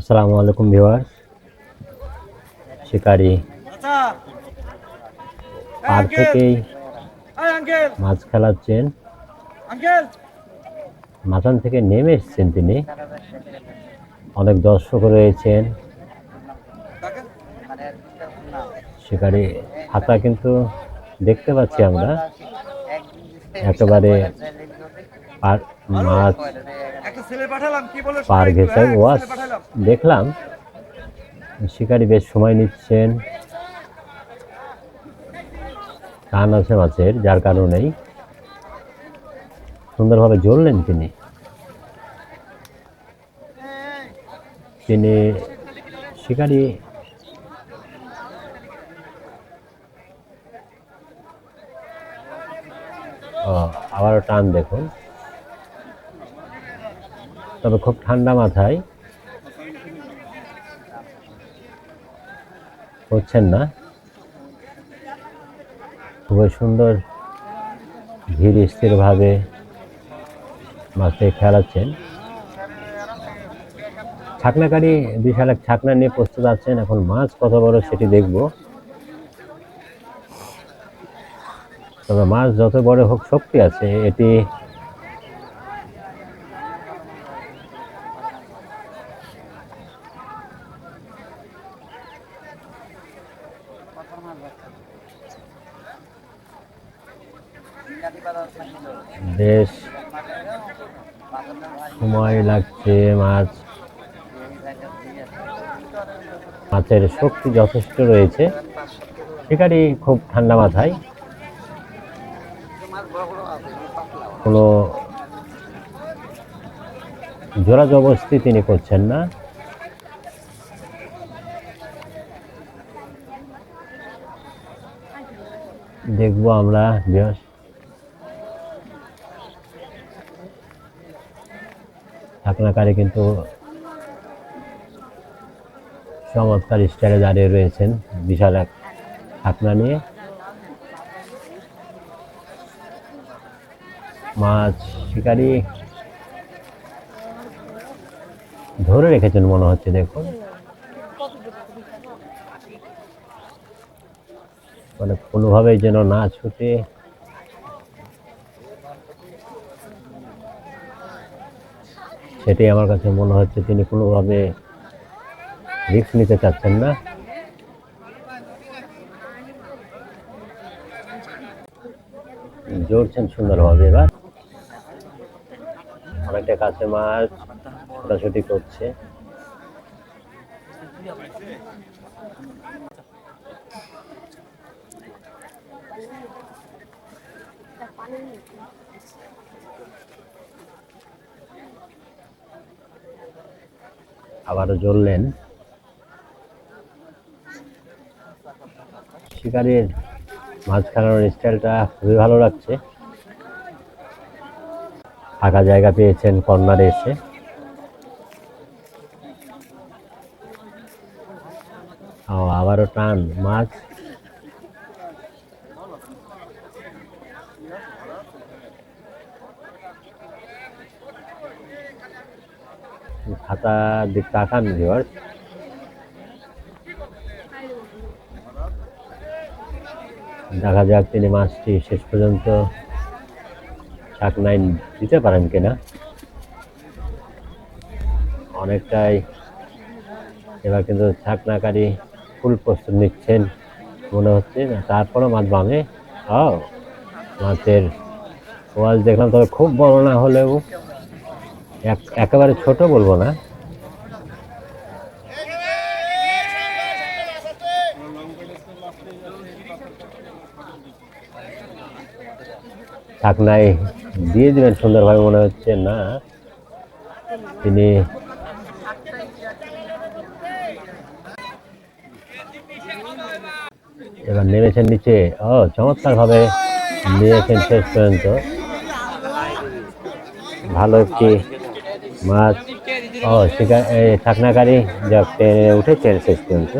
আসসালামু আলাইকুম ভিউয়ার শিকারি আচ্ছা। পার থেকেই মাছ খেলাচ্ছেন। মাথান থেকে নেমে এসছেন তিনি। অনেক দর্শক রয়েছেন। শিকারি হাতা কিন্তু দেখতে পাচ্ছি আমরা। একেবারে মাছ একটা ছেলে পাঠালাম কি বলে পার ঘেঁষে হ্যাঁ, ওয়াশ দেখলাম। শিকারি বেশ সময় নিচ্ছেন। কান আছে মাছের যার কারণেই সুন্দরভাবে জ্বললেন তিনি। তিনি শিকারি ও আবারও টান দেখুন। তবে খুব ঠান্ডা মাথায়। হচ্ছেন না। খুবই সুন্দর ধীর স্থিরভাবে মাছটি খেলাচ্ছেন। ছাকনাকারী বিশাল এক ছাকনা নিয়ে প্রস্তুত আছেন। এখন মাছ কত বড় সেটি দেখব। তবে মাছ যত বড় হোক শক্তি আছে, এটি বেশ। সময় লাগছে মাছ। মাছের শক্তি যথেষ্ট রয়েছে। শিকারি খুব ঠান্ডা মাথায়। কোনো জোড়া জবস্তি তিনি করছেন না। দেখব আমরা বেশ ঢাকনাকারী কিন্তু চমৎকার স্টাইলে দাঁড়িয়ে রয়েছেন, বিশাল এক ঢাকনা নিয়ে। মাছ শিকারি ধরে রেখেছেন মনে হচ্ছে, দেখুন। মানে কোনোভাবেই যেন না ছুটে সেটাই আমার কাছে মনে হচ্ছে তিনি কোনোভাবে রিস্ক নিতে চাচ্ছেন না। জড়ছেন সুন্দরভাবে এবার। অনেকটা কাছে মাছ ছোটাছুটি করছে। আবারও জ্বললেন। শিকারের মাছ খানোর স্টাইলটা খুবই ভালো লাগছে। ফাঁকা জায়গা পেয়েছেন কর্নারে এসে। আবারও টান মাছ খাতার দিক তাকান ভিওয়ার্স দেখা যাক তিনি মাছটি শেষ পর্যন্ত শাক নাইন দিতে পারেন কিনা। অনেকটাই এবার কিন্তু ছাকনাকারী ফুল প্রস্তুত নিচ্ছেন, মনে হচ্ছে। না তারপরও মাছ বামে ও মাছের ওয়াজ দেখলাম, তবে খুব বড় না হলেও এক- একেবারে ছোট বলব না। ঢাকনায় দিয়ে দিবেন, সুন্দরভাবে মনে হচ্ছে না। তিনি এবার নেমেছেন নিচে। ও চমৎকার ভাবে নিয়েছেন শেষ পর্যন্ত। ভালো একটি মাছ। ও, শিকার এই চাকনাকারী যা উঠেছেন শেষ পর্যন্ত।